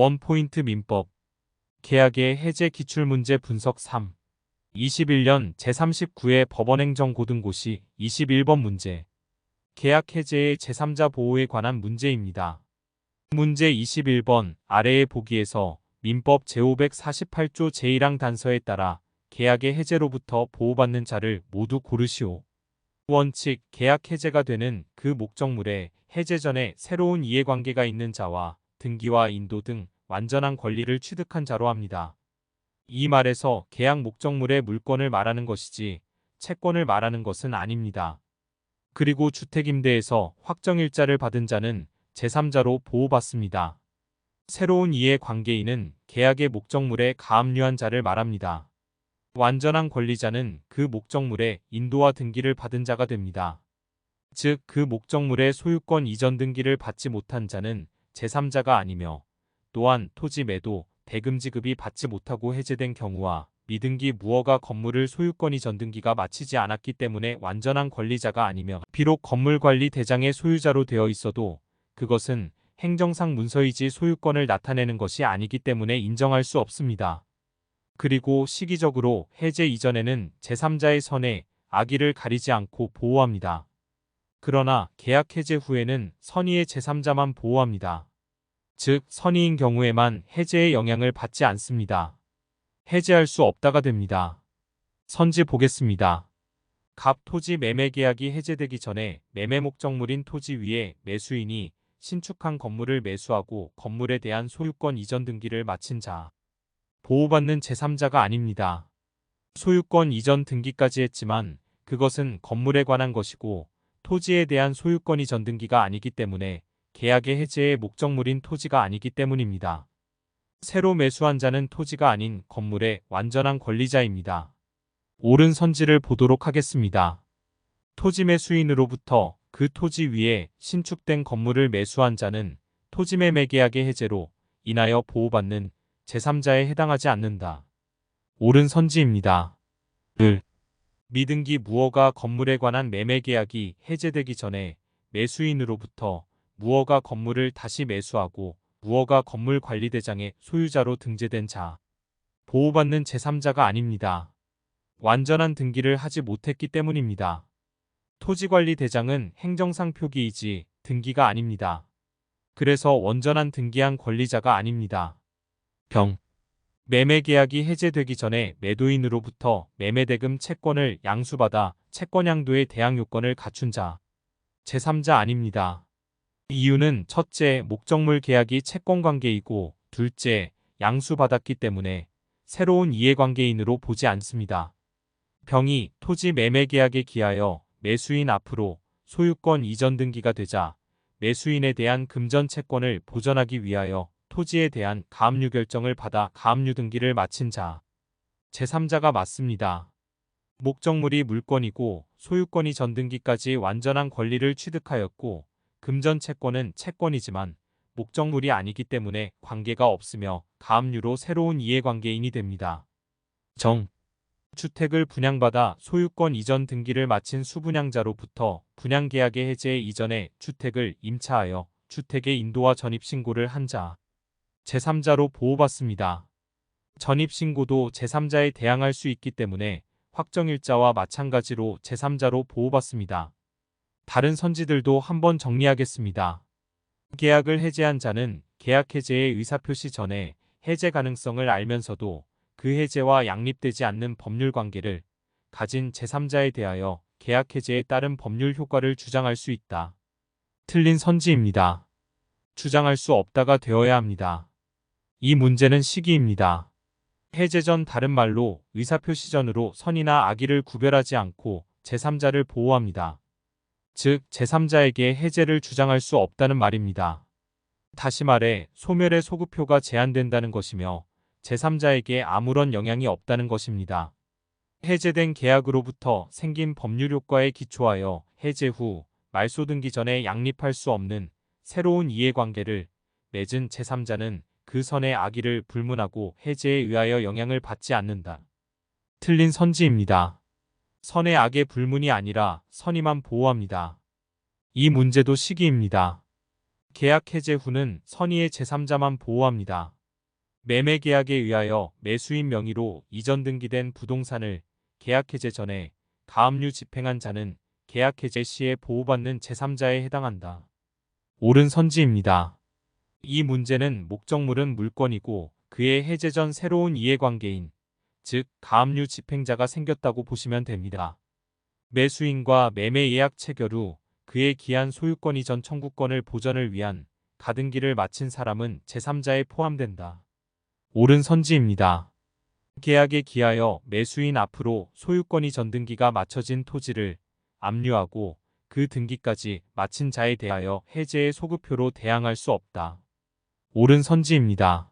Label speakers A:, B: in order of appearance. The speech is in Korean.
A: 원포인트 민법 계약의 해제 기출문제 분석 3 21년 제39회 법원행정고등고시 21번 문제 계약 해제의 제3자 보호에 관한 문제입니다. 문제 21번 아래의 보기에서 민법 제548조 제1항 단서에 따라 계약의 해제로부터 보호받는 자를 모두 고르시오. 원칙 계약 해제가 되는 그 목적물에 해제 전에 새로운 이해관계가 있는 자와 등기와 인도 등 완전한 권리를 취득한 자로 합니다. 이 말에서 계약 목적물의 물건을 말하는 것이지 채권을 말하는 것은 아닙니다. 그리고 주택임대에서 확정일자를 받은 자는 제3자로 보호받습니다. 새로운 이해관계인은 계약의 목적물에 가압류한 자를 말합니다. 완전한 권리자는 그 목적물에 인도와 등기를 받은 자가 됩니다. 즉, 그 목적물의 소유권 이전 등기를 받지 못한 자는 제3자가 아니며 또한 토지 매도, 대금 지급이 받지 못하고 해제된 경우와 미등기 무허가 건물을 소유권 이전 등기가 마치지 않았기 때문에 완전한 권리자가 아니며 비록 건물관리 대장의 소유자로 되어 있어도 그것은 행정상 문서이지 소유권을 나타내는 것이 아니기 때문에 인정할 수 없습니다. 그리고 시기적으로 해제 이전에는 제3자의 선에 악의를 가리지 않고 보호합니다. 그러나 계약 해제 후에는 선의의 제3자만 보호합니다. 즉 선의인 경우에만 해제의 영향을 받지 않습니다. 해제할 수 없다가 됩니다. 선지 보겠습니다. 갑 토지 매매 계약이 해제되기 전에 매매 목적물인 토지 위에 매수인이 신축한 건물을 매수하고 건물에 대한 소유권 이전 등기를 마친 자. 보호받는 제3자가 아닙니다. 소유권 이전 등기까지 했지만 그것은 건물에 관한 것이고 토지에 대한 소유권 이 전 등기가 아니기 때문에 계약의 해제의 목적물인 토지가 아니기 때문입니다. 새로 매수한 자는 토지가 아닌 건물의 완전한 권리자입니다. 옳은 선지를 보도록 하겠습니다. 토지 매수인으로부터 그 토지 위에 신축된 건물을 매수한 자는 토지 매매 계약의 해제로 인하여 보호받는 제3자에 해당하지 않는다. 옳은 선지입니다. 을. 미등기 무허가 건물에 관한 매매 계약이 해제되기 전에 매수인으로부터 무허가 건물을 다시 매수하고 무허가 건물 관리대장의 소유자로 등재된 자. 보호받는 제3자가 아닙니다. 완전한 등기를 하지 못했기 때문입니다. 토지관리대장은 행정상 표기이지 등기가 아닙니다. 그래서 원전한 등기한 권리자가 아닙니다. 병. 매매 계약이 해제되기 전에 매도인으로부터 매매대금 채권을 양수받아 채권양도의 대항 요건을 갖춘 자. 제3자 아닙니다. 이유는 첫째, 목적물 계약이 채권관계이고 둘째, 양수받았기 때문에 새로운 이해관계인으로 보지 않습니다. 병이 토지 매매 계약에 기하여 매수인 앞으로 소유권 이전 등기가 되자 매수인에 대한 금전 채권을 보전하기 위하여 토지에 대한 가압류 결정을 받아 가압류 등기를 마친 자. 제3자가 맞습니다. 목적물이 물건이고 소유권이 전등기까지 완전한 권리를 취득하였고 금전 채권은 채권이지만 목적물이 아니기 때문에 관계가 없으며 가압류로 새로운 이해관계인이 됩니다. 정. 주택을 분양받아 소유권 이전 등기를 마친 수분양자로부터 분양계약의 해제 이전에 주택을 임차하여 주택의 인도와 전입신고를 한 자. 제3자로 보호받습니다. 전입신고도 제3자에 대항할 수 있기 때문에 확정일자와 마찬가지로 제3자로 보호받습니다. 다른 선지들도 한번 정리하겠습니다. 계약을 해제한 자는 계약 해제의 의사표시 전에 해제 가능성을 알면서도 그 해제와 양립되지 않는 법률 관계를 가진 제3자에 대하여 계약 해제에 따른 법률 효과를 주장할 수 있다. 틀린 선지입니다. 주장할 수 없다가 되어야 합니다. 이 문제는 시기입니다. 해제 전 다른 말로 의사표시 전으로 선이나 악의를 구별하지 않고 제3자를 보호합니다. 즉 제3자에게 해제를 주장할 수 없다는 말입니다. 다시 말해 소멸의 소급표가 제한된다는 것이며 제3자에게 아무런 영향이 없다는 것입니다. 해제된 계약으로부터 생긴 법률 효과에 기초하여 해제 후 말소 등기 전에 양립할 수 없는 새로운 이해관계를 맺은 제3자는 그 선의 악의를 불문하고 해제에 의하여 영향을 받지 않는다. 틀린 선지입니다. 선의 악의 불문이 아니라 선의만 보호합니다. 이 문제도 시기입니다. 계약 해제 후는 선의의 제3자만 보호합니다. 매매 계약에 의하여 매수인 명의로 이전 등기된 부동산을 계약 해제 전에 가압류 집행한 자는 계약 해제 시에 보호받는 제3자에 해당한다. 옳은 선지입니다. 이 문제는 목적물은 물건이고 그의 해제 전 새로운 이해관계인, 즉 가압류 집행자가 생겼다고 보시면 됩니다. 매수인과 매매 예약 체결 후 그의 기한 소유권 이 전 청구권을 보전을 위한 가등기를 마친 사람은 제3자에 포함된다. 옳은 선지입니다. 계약에 기하여 매수인 앞으로 소유권이 전등기가 마쳐진 토지를 압류하고 그 등기까지 마친 자에 대하여 해제의 소급표로 대항할 수 없다. 옳은 선지입니다.